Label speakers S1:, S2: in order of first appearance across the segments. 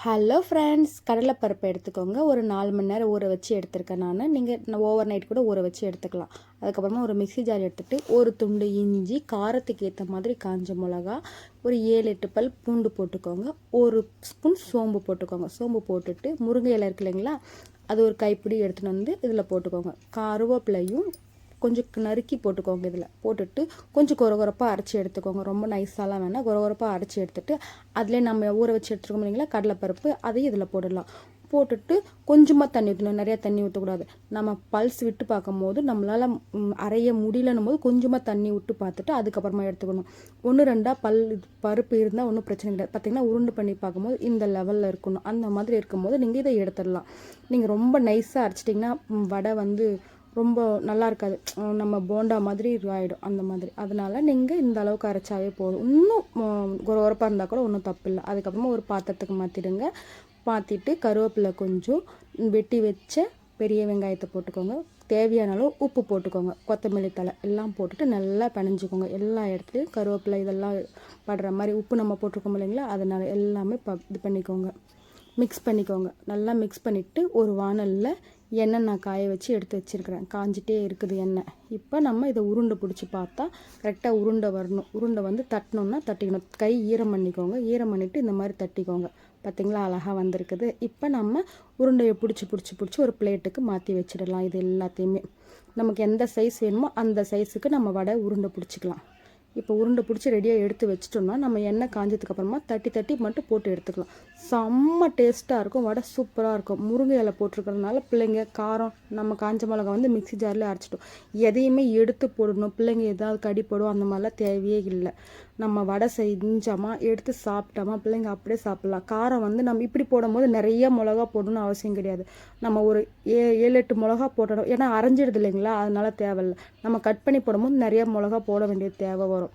S1: Hello friends கடலைப்பருப்பு எடுத்துக்கோங்க. ஒரு நாலு மணி நேரம் ஊற வச்சு எடுத்திருக்கேன் நான். நீங்கள் ஓவர் நைட் கூட ஊற வச்சு எடுத்துக்கலாம். அதுக்கப்புறமா ஒரு மிக்சி ஜார் எடுத்துகிட்டு ஒரு துண்டு இஞ்சி காரத்துக்கு ஏற்ற மாதிரி காஞ்ச மிளகா ஒரு ஏழு எட்டு பல் பூண்டு போட்டுக்கோங்க. ஒரு ஸ்பூன் சோம்பு போட்டுக்கோங்க. சோம்பு போட்டுட்டு முருங்கை இலை இருக்கு இல்லைங்களா அது ஒரு கைப்பிடி எடுத்துகிட்டு வந்து இதில் போட்டுக்கோங்க. கருவேப்பிலையும் கொஞ்சம் நறுக்கி போட்டுக்கோங்க இதில். போட்டுட்டு கொஞ்சம் கொரகொரப்பாக அரைச்சி எடுத்துக்கோங்க. ரொம்ப நைஸாலாம் வேணால் கொரகொரப்பாக அரைச்சி எடுத்துட்டு அதிலே நம்ம ஊற வச்சு எடுத்துருக்கோம் இல்லைங்களா? கடலைப்பருப்பு அதையும் இதில் போட்டுடலாம். போட்டுட்டு கொஞ்சமாக தண்ணி ஊற்றணும் நிறையா தண்ணி ஊற்றக்கூடாது நம்ம பல்ஸ் விட்டு பார்க்கும்போது நம்மளால் அரைய முடியலன்னும் போது கொஞ்சமாக தண்ணி விட்டு பார்த்துட்டு அதுக்கப்புறமா எடுத்துக்கணும். ஒன்று ரெண்டாக பல் பருப்பு இருந்தால் ஒன்றும் பிரச்சனை கிடையாது. பார்த்திங்கன்னா உருண்டு பண்ணி பார்க்கும்போது இந்த லெவலில் இருக்கணும். அந்த மாதிரி இருக்கும்போது நீங்கள் இதை எடுத்துடலாம். நீங்கள் ரொம்ப நைஸாக அரைச்சிட்டிங்கன்னா வடை வந்து ரொம்ப நல்லா இருக்காது. நம்ம போண்டா மாதிரி ஆகிடும் அந்த மாதிரி. அதனால நீங்கள் இந்த அளவுக்கு அரைச்சாவே போதும். இன்னும் ஒரு உரப்பாக இருந்தால் கூட ஒன்றும் தப்பு இல்லை. அதுக்கப்புறமா ஒரு பாத்திரத்துக்கு மாற்றிடுங்க மாற்றிட்டு கருவேப்பிலை கொஞ்சம் வெட்டி வச்ச பெரிய வெங்காயத்தை போட்டுக்கோங்க. தேவையான அளவு உப்பு போட்டுக்கோங்க. கொத்தமல்லி தழை எல்லாம் போட்டுட்டு நல்லா பிணைஞ்சிக்கோங்க. எல்லா இடத்துலையும் கருவேப்பிலை இதெல்லாம் படுற மாதிரி உப்பு நம்ம போட்டிருக்கோம் இல்லைங்களா? அதனால எல்லாமே ப இது பண்ணிக்கோங்க. மிக்ஸ் பண்ணிக்கோங்க. நல்லா மிக்ஸ் பண்ணிவிட்டு ஒரு வானலில் எண்ணெய் நான் காய வச்சு எடுத்து வச்சுருக்கிறேன். காஞ்சிட்டே இருக்குது எண்ணெய். இப்போ நம்ம இதை உருண்டை பிடிச்சி பார்த்தா கரெக்டாக உருண்டை வரணும். உருண்டை வந்து தட்டணும்னா தட்டிக்கணும். கை ஈரம் பண்ணிக்கோங்க. ஈரம் பண்ணிவிட்டு இந்த மாதிரி தட்டிக்கோங்க. பார்த்தீங்களா அழகாக வந்திருக்குது. இப்போ நம்ம உருண்டையை பிடிச்சி பிடிச்சி பிடிச்சி ஒரு பிளேட்டுக்கு மாற்றி வச்சிடலாம். இது எல்லாத்தையுமே. நமக்கு எந்த சைஸ் வேணுமோ அந்த சைஸுக்கு நம்ம வடை உருண்டை பிடிச்சிக்கலாம். இப்போ உருண்டை பிடிச்சி ரெடியாக எடுத்து வச்சிட்டோம்னா நம்ம எண்ணெய் காஞ்சதுக்கு அப்புறமா தட்டி தட்டி மட்டும் போட்டு எடுத்துக்கலாம். செம்ம டேஸ்ட்டாக இருக்கும் வடை சூப்பராக இருக்கும். முருங்கை இலை போட்டிருக்கறதுனால பிள்ளைங்க காரம் நம்ம காஞ்ச மிளகா வந்து மிக்ஸி ஜாரில் அரைச்சிட்டோம். எதையுமே எடுத்து போடணும். பிள்ளைங்க ஏதாவது கடிப்படும் அந்த மாதிரிலாம் தேவையே இல்லை. நம்ம வடை செஞ்சோமா எடுத்து சாப்பிட்டோமா பிள்ளைங்க அப்படியே சாப்பிட்லாம். காரம் வந்து நம்ம இப்படி போடும்போது நிறைய மிளகா போடணும்னு அவசியம் கிடையாது. நம்ம ஒரு ஏ ஏழு எட்டு மிளகா போட்டணும் ஏன்னா அரைஞ்சிடுது இல்லைங்களா? அதனால தேவையில்லை. நம்ம கட் பண்ணி போடும்போது நிறைய மிளகா போட வேண்டிய தேவை வரும்.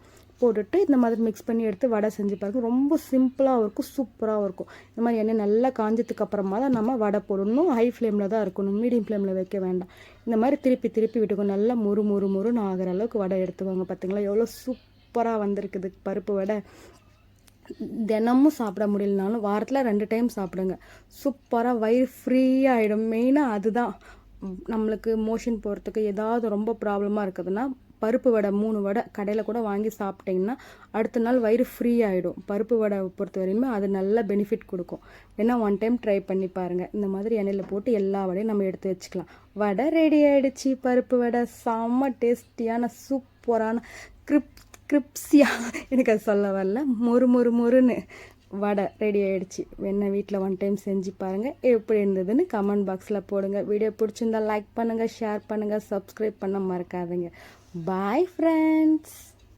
S1: போட்டுட்டு இந்த மாதிரி மிக்ஸ் பண்ணி எடுத்து வடை செஞ்சு பாருங்கள் ரொம்ப சிம்பிளாகவும் இருக்கும் சூப்பராகவும் இருக்கும். இந்த மாதிரி எண்ணெய் நல்லா காஞ்சதுக்கு அப்புறமா தான் நம்ம வடை போடணும். ஹை ஃப்ளேமில் தான் இருக்கணும். மீடியம் ஃப்ளேமில் வைக்க வேண்டாம். இந்த மாதிரி திருப்பி திருப்பி விட்டுக்கும் நல்லா முறு முறு முறுன்னு ஆகிற அளவுக்கு வடை எடுத்துவாங்க பார்த்தீங்களா எவ்வளோ சூப்பராக வந்திருக்குது பருப்பு வடை. தினமும் சாப்பிட முடியலனாலும் வாரத்தில் ரெண்டு டைம் சாப்பிடுங்க. சூப்பராக வயிறு ஃப்ரீயாக ஆகிடும் மெயினாக அதுதான். நம்மளுக்கு மோஷன் போகிறதுக்கு ஏதாவது ரொம்ப ப்ராப்ளமாக இருக்குதுன்னா பருப்பு வடை மூணு வடை கடையில் கூட வாங்கி சாப்பிட்டிங்கன்னா அடுத்த நாள் வயிறு ஃப்ரீ ஆகிடும் பருப்பு வடை பொறுத்த வரையுமே அது நல்ல பெனிஃபிட் கொடுக்கும். வேணால் ஒன் டைம் ட்ரை பண்ணி பாருங்கள் இந்த மாதிரி எண்ணெயில் போட்டு எல்லா வடையும் நம்ம எடுத்து வச்சுக்கலாம். வடை ரெடி ஆகிடுச்சி பருப்பு வடை செம்ம டேஸ்டியான சூப்பரான கிரிப் கிரிப்ஸியாக எனக்கு அது சொல்ல வரல. மொறு மொறு மொறுன்னு. வடை ரெடி ஆகிடுச்சு என்ன வீட்டில் ஒன் டைம் செஞ்சு பாருங்கள் எப்படி இருந்ததுன்னு கமெண்ட் பாக்ஸில் போடுங்க. வீடியோ பிடிச்சிருந்தா லைக் பண்ணுங்கள் ஷேர் பண்ணுங்கள் சப்ஸ்கிரைப் பண்ண மறக்காதுங்க. Bye friends